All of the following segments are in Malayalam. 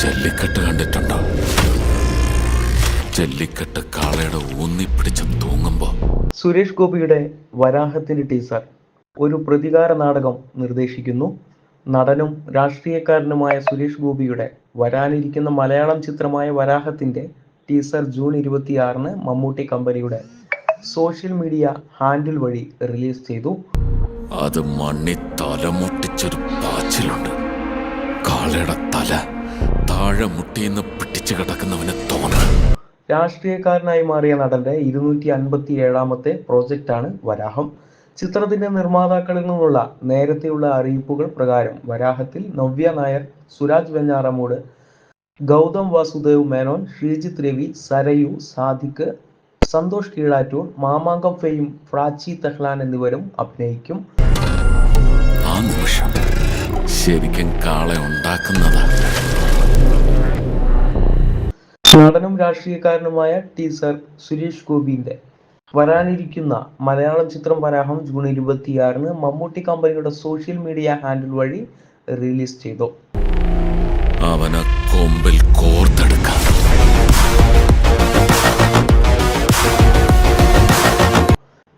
ജല്ലിക്കെട്ട് കണ്ടിട്ടുണ്ടോ? ജല്ലിക്കെട്ട് കാളയുടെ ഊന്നിപ്പിടിച്ച് തൂങ്ങുമ്പോ. സുരേഷ് ഗോപിയുടെ വരാഹത്തിന്റെ ടീസർ ഒരു പ്രതികാര നാടകം നിർദ്ദേശിക്കുന്നു. നടനും രാഷ്ട്രീയക്കാരനുമായ സുരേഷ് ഗോപിയുടെ വരാനിരിക്കുന്ന മലയാളം ചിത്രമായ വരാഹത്തിന്റെ ടീസർ ജൂൺ ഇരുപത്തിയാറിന് മമ്മൂട്ടി കമ്പനിയുടെ സോഷ്യൽ മീഡിയ ഹാൻഡിൽ വഴി റിലീസ് ചെയ്തു. അത് മണ്ണി തലമുട്ടിച്ചൊരു പാച്ചിലുണ്ട്. കാളയുടെ തല താഴെ മുട്ടിന്ന് പിടിച്ചു കിടക്കുന്നവന് തോന്നുന്നു രാഷ്ട്രീയക്കാരനായി മാറിയ നടന്റെ ഇരുന്നൂറ്റി അൻപത്തി ഏഴാമത്തെ പ്രോജക്റ്റാണ് വരാഹം. ചിത്രത്തിന്റെ നിർമ്മാതാക്കളിൽ നിന്നുള്ള നേരത്തെയുള്ള അറിയിപ്പുകൾ പ്രകാരം വരാഹത്തിൽ നവ്യ നായർ സുരാജ് വെഞ്ഞാറമൂട് ഗൗതം വാസുദേവ് മേനോൻ ശ്രീജിത്ത് രവി സരയു സാദിഖ് സന്തോഷ് കീഴാറ്റൂർ മാമാങ്കം ഫെയും പ്രാച്ചി തെഹ്ലാൻ എന്നിവരും അഭിനയിക്കും. ആ നിമിഷം ശരിക്കും കാളെ ഉണ്ടാക്കുന്നതാ. നടനും രാഷ്ട്രീയക്കാരനുമായ ടീസർ സുരേഷ് ഗോപിന്റെ വരാനിരിക്കുന്ന മലയാളം ചിത്രം വരാഹം ജൂൺ ഇരുപത്തിയാറിന് മമ്മൂട്ടി കമ്പനിയുടെ സോഷ്യൽ മീഡിയ ഹാൻഡിൽ വഴി റിലീസ് ചെയ്തു. അവനെ കൊമ്പിൽ കോർത്തെടുക്കാം.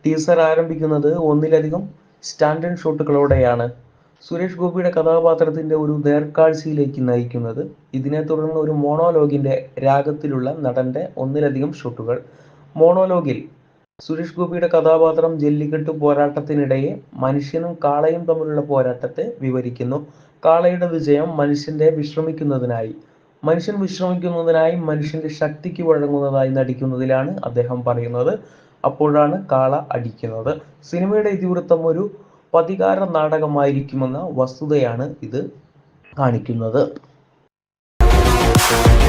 ടീസർ ആരംഭിക്കുന്നത് ഒന്നിലധികം സ്റ്റാൻഡേർഡ് ഷോട്ടുകളോടെയാണ്. സുരേഷ് ഗോപിയുടെ കഥാപാത്രത്തിന്റെ ഒരു നേർക്കാഴ്ചയിലേക്ക് നയിക്കുന്നത്. ഇതിനെ തുടർന്ന് ഒരു മോണോലോഗിന്റെ രാഗത്തിലുള്ള നടന്റെ ഒന്നിലധികം ഷോട്ടുകൾ. മോണോലോഗിൽ സുരേഷ് ഗോപിയുടെ കഥാപാത്രം ജല്ലിക്കെട്ട് പോരാട്ടത്തിനിടയെ മനുഷ്യനും കാളയും തമ്മിലുള്ള പോരാട്ടത്തെ വിവരിക്കുന്നു. കാളയുടെ വിജയം മനുഷ്യന്റെ വിശ്രമിക്കുന്നതിനായി. മനുഷ്യൻ വിശ്രമിക്കുന്നതിനായി മനുഷ്യന്റെ ശക്തിക്ക് വഴങ്ങുന്നതായി നടിക്കുന്നതിലാണ് അദ്ദേഹം പറയുന്നത്. അപ്പോഴാണ് കാള അടിക്കുന്നത്. സിനിമയുടെ ഇതിവൃത്തം ഒരു പ്രതികാര നാടകമായിരിക്കുമെന്ന വസ്തുതയാണ് ഇത് കാണിക്കുന്നത്.